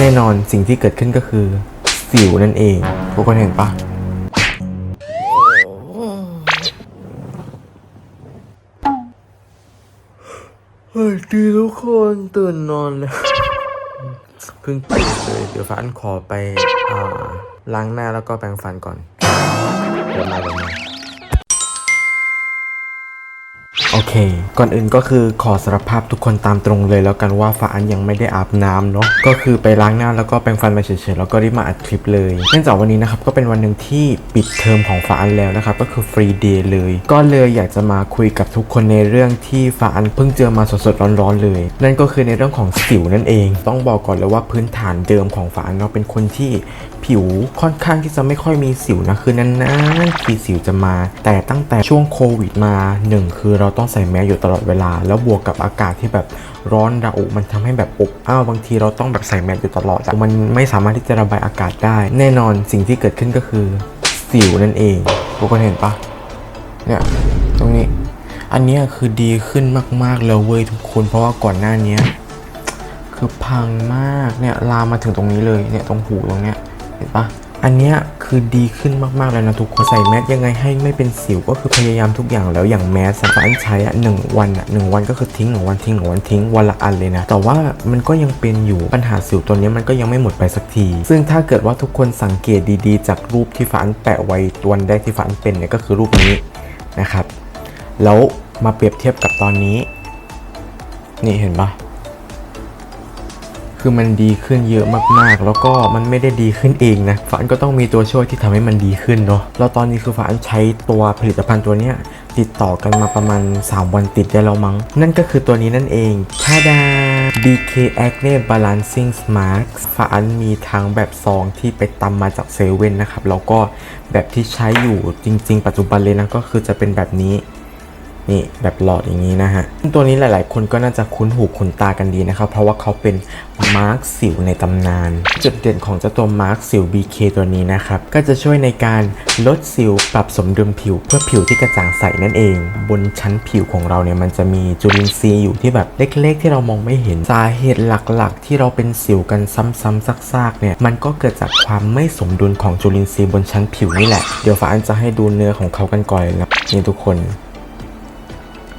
แน่นอนสิ่งที่เกิดขึ้นก็คือ สิวนั่นเอง ทุกคนเห็นปะเฮ้ยดีทุกคนตื่นนอนเลยเพิ่งตื่นเลย เดี๋ยวฟันขอไปอาล้างหน้าแล้วก็แปรงฟันก่อนเดี๋ยวมาเดี๋ยวมา โอเค ก่อนอื่นก็คือขอสารภาพทุกคนตามตรงเลยแล้วกันว่าฟ้าอันยังไม่ได้อาบน้ำเนาะก็คือไปล้างหน้าแล้วก็แปรงฟันมาเฉยๆแล้วก็รีบมาอัดคลิปเลยเนื่องจากวันนี้นะครับก็เป็นวันหนึ่งที่ปิดเทอมของฟ้าอันแล้วนะครับก็คือฟรีเดย์เลย ก็เลยอยากจะมาคุยกับทุกคนในเรื่องที่ฟ้าอันเพิ่งเจอมาสดๆร้อนๆเลย นั่นก็คือในเรื่องของสิวนั่นเอง ต้องบอกก่อนเลยว่าพื้นฐานเดิมของฟ้าอันเนาะเป็นคนที่ผิวค่อนข้างที่จะไม่ค่อยมีสิวนะคือนานๆทีสิวจะมา แต่ตั้งแต่ช่วงโควิดมาหนึ่งคือเราต้องใส่แมสอยู่ตลอดเวลา แล้วบวกกับอากาศที่แบบร้อนระอุมันทำให้แบบอบอ้าวบางทีเราต้องแบบใส่แมสอยู่ตลอดมันไม่สามารถที่จะระบายอากาศได้ แน่นอนสิ่งที่เกิดขึ้นก็คือสิวนั่นเองทุกคนเห็นปะเนี่ยตรงนี้อันนี้คือดีขึ้นมากๆแล้วเว้ยทุกคน เพราะว่าก่อนหน้านี้คือพังมากเนี่ยลามมาถึงตรงนี้เลยเนี่ยตรงหูตรงเนี้ยเห็นปะ อันเนี้ยคือดีขึ้นมากๆแล้วนะทุกคนใส่แมสยังไงให้ไม่เป็นสิวก็คือพยายามทุกอย่างแล้วอย่างแมสสันใช้อะหนึ่งวันอะหนึ่งวันก็คือทิ้งหนึ่งวันทิ้งหนึ่งวันทิ้งวันละอันเลยนะ แต่ว่ามันก็ยังเป็นอยู่ปัญหาสิวตัวนี้มันก็ยังไม่หมดไปสักที ซึ่งถ้าเกิดว่าทุกคนสังเกตดีๆ จากรูปที่ฝันแปะไว้วันแรกที่ฝันเป็นเนี่ยก็คือรูปนี้นะครับ แล้วมาเปรียบเทียบกับตอนนี้ นี่เห็นปะ คือมันดีขึ้นเยอะมากๆ แล้วก็มันไม่ได้ดีขึ้นเองนะฝานก็ต้องมีตัวช่วยที่ทำให้มันดีขึ้นเนาะแล้วตอนนี้คือฝานใช้ตัวผลิตภัณฑ์ตัวเนี้ยติดต่อกันมาประมาณ 3 วันติดได้แล้วมั้ง นั่นก็คือตัวนี้นั่นเองทาดา BK Acne Balancing Smart ฝานมีทั้งแบบซองที่ไปตำมาจากเซเว่นนะครับ แล้วก็แบบที่ใช้อยู่จริง ๆ ปัจจุบันเลยนะ ก็คือจะเป็นแบบนี้ นี่แบบหลอดอย่างนี้นะฮะตัวนี้หลาย ๆ คนก็น่าจะคุ้นหูคุ้นตากันดีนะครับ เพราะว่าเขาเป็นมาร์คสิวในตำนาน จุดเด่นของเจ้าตัวมาร์คสิว BK ตัวนี้นะครับ ก็จะช่วยในการลดสิวปรับสมดุลผิว เพื่อผิวที่กระจ่างใสนั่นเอง บนชั้นผิวของเราเนี่ยมันจะมีจุลินทรีย์อยู่ที่แบบเล็ก ๆ ที่เรามองไม่เห็นสาเหตุหลัก ๆ ที่เราเป็นสิวกันซ้ำๆซากๆเนี่ยมันก็เกิดจากความไม่สมดุลของจุลินทรีย์บนชั้นผิวนี่แหละเดี๋ยวฟ้าอันจะให้ดูเนื้อของเขากันก่อนนะนี่ทุกคน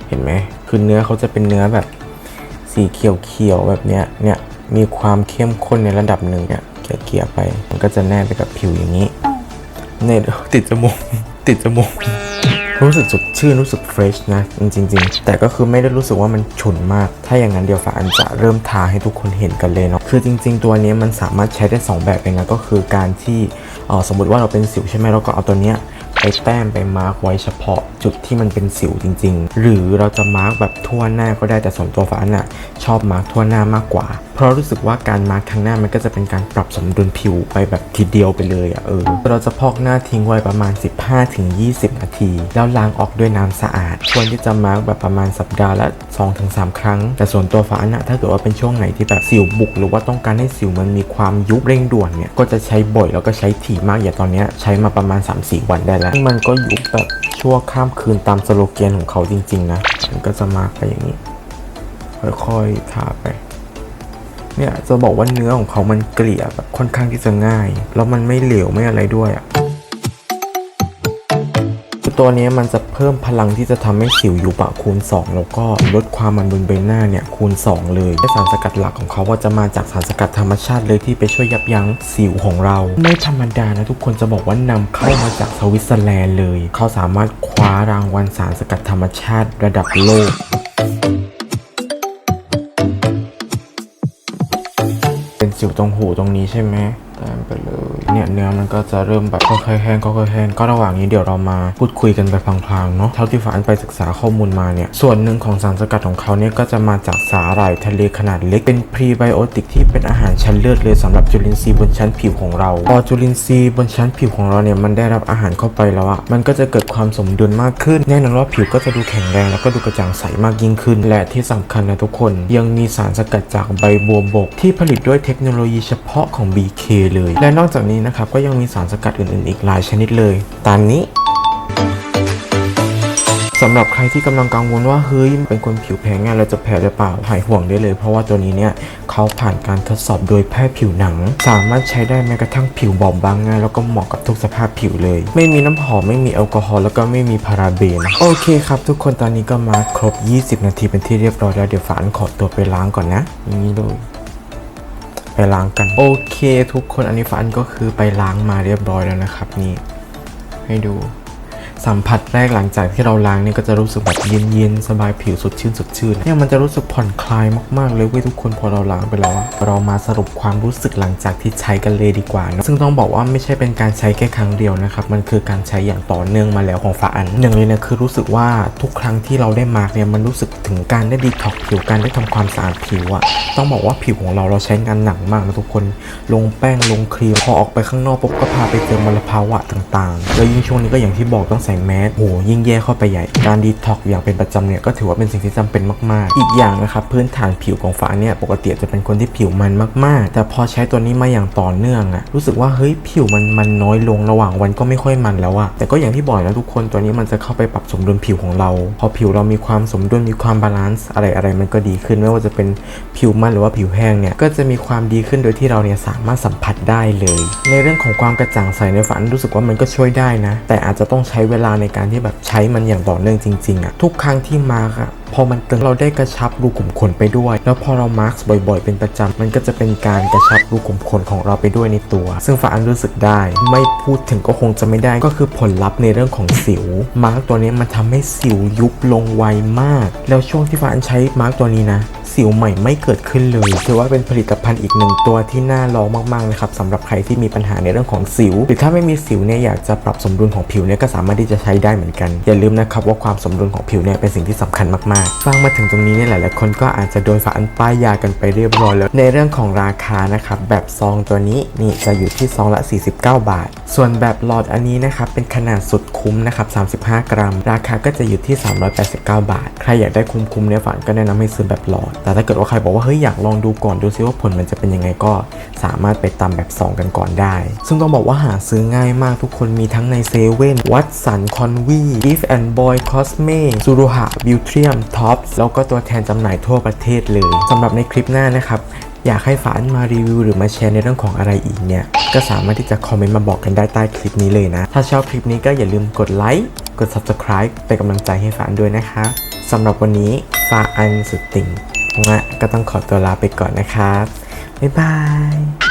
เห็นไหมคือเนื้อเขาจะเป็นเนื้อแบบสีเขียวๆแบบเนี้ยเนี่ยมีความเข้มข้นในระดับหนึ่งเนี่ยเกลี่ยๆไป มันก็จะแนบไปกับผิวอย่างนี้เนี่ยติดจมูกติดจมูกรู้สึกสดชื่นรู้สึกเฟรชนะจริง ๆ แต่ก็คือไม่ได้รู้สึกว่ามันฉุนมาก ถ้าอย่างนั้นเดี๋ยวฝาอันจะเริ่มทาให้ทุกคนเห็นกันเลยเนาะคือจริง ๆ ตัวนี้มันสามารถใช้ได้ 2 แบบเลยนะก็คือการที่เอ่อสมมติว่าเราเป็นสิวใช่ไหมเราก็เอาตัวเนี้ย ไปแต้มไปมาร์กไว้เฉพาะจุดที่มันเป็นสิวจริง ๆ หรือเราจะมาร์กแบบทั่วหน้าก็ได้แต่ส่วนตัวฟ้าน่ะชอบมาร์กทั่วหน้ามากกว่า เพราะรู้สึกว่าการมาร์กทางหน้ามันก็จะเป็นการปรับสมดุลผิวไปแบบทีเดียวไปเลยอะ่ะเออ เราจะพอกหน้าทิ้งไว้ประมาณ 15-20 นาที แล้วล้างออกด้วยน้ำสะอาด ควรที่จะมาร์กแบบประมาณสัปดาห์ละ 2-3 ครั้ง แต่ส่วนตัวฟ้าน่ะถ้าเกิดว่าเป็นช่วงไหนที่แบบสิวบุก หรือว่าต้องการให้สิวมันมีความยุบเร่งด่วนเนี่ยก็จะใช้บ่อยแล้วก็ใช้ถี่มากอย่างตอนเนี้ยใช้มาประมาณ 3-4 วันได้แล้วมันก็ยุบแบบชั่วข้ามคืนตามสโลแกนของเขาจริง ๆ นะ มันก็จะมาไปอย่างนี้ ค่อยๆทาไป เนี่ยจะบอกว่าเนื้อของเขามันเกลี่ยแบบค่อนข้างที่จะง่าย แล้วมันไม่เหลวไม่อะไรด้วยอะ่ะตัวนี้มันจะเพิ่มพลังที่จะทำให้สิวยุบอะคูณ 2 แล้วก็ลดความมันบนใบหน้าเนี่ยคูณ 2 เลยสารสกัดหลักของเขาว่าจะมาจากสารสกัดธรรมชาติเลยที่ไปช่วยยับยั้งสิวของเรา ไม่ธรรมดานะทุกคนจะบอกว่านำเข้ามาจากสวิตเซอร์แลนด์เลย เขาสามารถคว้ารางวัลสารสกัดธรรมชาติระดับโลก สิวตรงหูตรงนี้ใช่ไหมตามไปเลย เนี่ยเนื้อมันก็จะเริ่มแบบค่อยๆแห้งค่อยๆแห้งก็ระหว่างนี้เดี๋ยวเรามาพูดคุยกันไปพลางๆเนาะเท่าที่ฝานไปศึกษาข้อมูลมาเนี่ยส่วนหนึ่งของสารสกัดของเขาเนี่ยก็จะมาจากสาหร่ายทะเลขนาดเล็กเป็นพรีไบโอติกที่เป็นอาหารชั้นเลิศเลยสำหรับจุลินทรีย์บนชั้นผิวของเราพอจุลินทรีย์บนชั้นผิวของเราเนี่ยมันได้รับอาหารเข้าไปแล้วอะมันก็จะเกิดความสมดุลมากขึ้นแน่นอนว่าผิวก็จะดูแข็งแรงแล้วก็ดูกระจ่างใสมากยิ่งขึ้น และที่สำคัญนะทุกคน ยังมีสารสกัดจากใบบัวบก ที่ผลิตด้วยเทคโนโลยีเฉพาะของ BK เลย และนอกจากนี้นะครับ ก็ยังมีสารสกัดอื่นๆ อีกหลายชนิดเลย ตามนี้สำหรับใครที่กำลังกังวลว่าเฮ้ยเป็นคนผิวแพ้ง่ายเราจะแพ้หรือเปล่าหายห่วงได้เลย เพราะว่าตัวนี้เนี่ยเขาผ่านการทดสอบโดยแพทย์ผิวหนัง สามารถใช้ได้แม้กระทั่งผิวบอบบางง่ายแล้วก็เหมาะกับทุกสภาพผิวเลย ไม่มีน้ำหอมไม่มีแอลกอฮอล์แล้วก็ไม่มีพาราเบนโอเคครับทุกคนตอนนี้ก็มาครบ 20 นาทีเป็นที่เรียบร้อยแล้วเดี๋ยวฝานขอตัวไปล้างก่อนนะอย่างนี้เลย ไปล้างกัน โอเค ทุกคนอันนี้ฟันก็คือไปล้างมาเรียบร้อยแล้วนะครับนี่ให้ดู สัมผัสแรกหลังจากที่เราล้างเนี่ยก็จะรู้สึกแบบเย็นๆสบายผิวสดชื่นสดชื่นเนี่ยมันจะรู้สึกผ่อนคลายมากๆเลยเว้ยทุกคนพอเราล้างไปแล้วเรามาสรุปความรู้สึกหลังจากที่ใช้กันเลยดีกว่านะซึ่งต้องบอกว่าไม่ใช่เป็นการใช้แค่ครั้งเดียวนะครับมันคือการใช้อย่างต่อเนื่องมาแล้วของฝาอันหนึ่งเลยเนี่ยคือรู้สึกว่าทุกครั้งที่เราได้มาร์กเนี่ยมันรู้สึกถึงการได้ดีท็อกผิวการได้ทำความสะอาดผิวอะต้องบอกว่าผิวของเราเราใช้งานหนักมากนะทุกคน ลงแป้งลงครีมพอออกไปข้างนอกปุ๊บก็พาไปเจอมลภาวะต่างๆ แล้วยิ่งช่วงนี้ก็อย่างที่บอกต้องใส่แมสโหยิ่งแย่เข้าไปใหญ่ การดีท็อกอย่างเป็นประจำเนี่ยก็ถือว่าเป็นสิ่งที่จำเป็นมากๆ อีกอย่างนะครับพื้นฐานผิวของฝาเนี่ยปกติจะเป็นคนที่ผิวมันมากๆ แต่พอใช้ตัวนี้มาอย่างต่อเนื่องอะรู้สึกว่าเฮ้ยผิวมันมันน้อยลงระหว่างวันก็ไม่ค่อยมันแล้วอะแต่ก็อย่างที่บอกนะทุกคนตัวนี้มันจะเข้าไปปรับสมดุลผิวของเรา พอผิวเรามีความสมดุลมีความบาลานซ์อะไรอะไรมันก็ดีขึ้นไม่ว่าจะเป็นผิวมันหรือว่าผิวแห้งเนี่ยก็จะมีความดีขึ้นโดยที่เราเนี่ยสามารถสัมผัสได้เลย ในเรื่องของความกระจ่างใสในฝันรู้สึกว่ามันก็ช่วยได้นะ แต่อาจจะต้องใช้เวลาในการที่แบบใช้มันอย่างต่อเนื่องจริงๆอะทุกครั้งที่มาร์กอะพอมันตึงเราได้กระชับรูขุมขนไปด้วย แล้วพอเรามาร์กบ่อยๆ เป็นประจำมันก็จะเป็นการกระชับรูขุมขนของเราไปด้วยในตัว ซึ่งฝาอันรู้สึกได้ ไม่พูดถึงก็คงจะไม่ได้ ก็คือผลลัพธ์ในเรื่องของสิว มาร์กตัวนี้มันทำให้สิวยุบลงไวมาก แล้วช่วงที่ฝาอันใช้มาร์กตัวนี้นะสิวใหม่ไม่เกิดขึ้นเลยถือว่าเป็นผลิตภัณฑ์อีกหนึ่งตัวที่น่าลองมากๆนะครับสำหรับใครที่มีปัญหาในเรื่องของสิว หรือถ้าไม่มีสิวเนี่ยอยากจะปรับสมดุลของผิวเนี่ยก็สามารถที่จะใช้ได้เหมือนกันอย่าลืมนะครับว่าความสมดุลของผิวเนี่ยเป็นสิ่งที่สำคัญมากๆฟังมาถึงตรงนี้เนี่ยหลายๆคนก็อาจจะโดนฝาอันป้ายยากันไปเรียบร้อยแล้ว ในเรื่องของราคานะครับแบบซองตัวนี้นี่จะอยู่ที่ซองละ 49 บาท ส่วนแบบหลอดอันนี้นะครับเป็นขนาดสุดคุ้มนะครับ35 กรัม ราคาก็จะอยู่ที่ 389 บาท ใครอยากได้คุ้มๆเนี่ยฝันก็แนะนำให้ซื้อแบบหลอด แต่ถ้าเกิดว่าใครบอกว่าเฮ้ยอยากลองดูก่อนดูซิว่าผลมันจะเป็นยังไงก็สามารถไปตามแบบซองกันก่อนได้ ซึ่งต้องบอกว่าหาซื้อง่ายมากทุกคนมีทั้งในเซเว่นวัตสันคอนวีอีฟแอนด์บอยคอสเมซูรุหะบิวเทียมท็อปแล้วก็ตัวแทนจำหน่ายทั่วประเทศเลยสำหรับในคลิปหน้านะครับ อยากให้ฝานมารีวิวหรือมาแชร์ในเรื่องของอะไรอีกเนี่ย ก็สามารถที่จะคอมเมนต์มาบอกกันได้ใต้คลิปนี้เลยนะ ถ้าชอบคลิปนี้ก็อย่าลืมกดไลค์กด subscribe เป็นกำลังใจให้ฝานด้วยนะคะสำหรับวันนี้ฝาอันสุดติ่งงะก็ต้องขอตัวลาไปก่อนนะครับบ๊ายบาย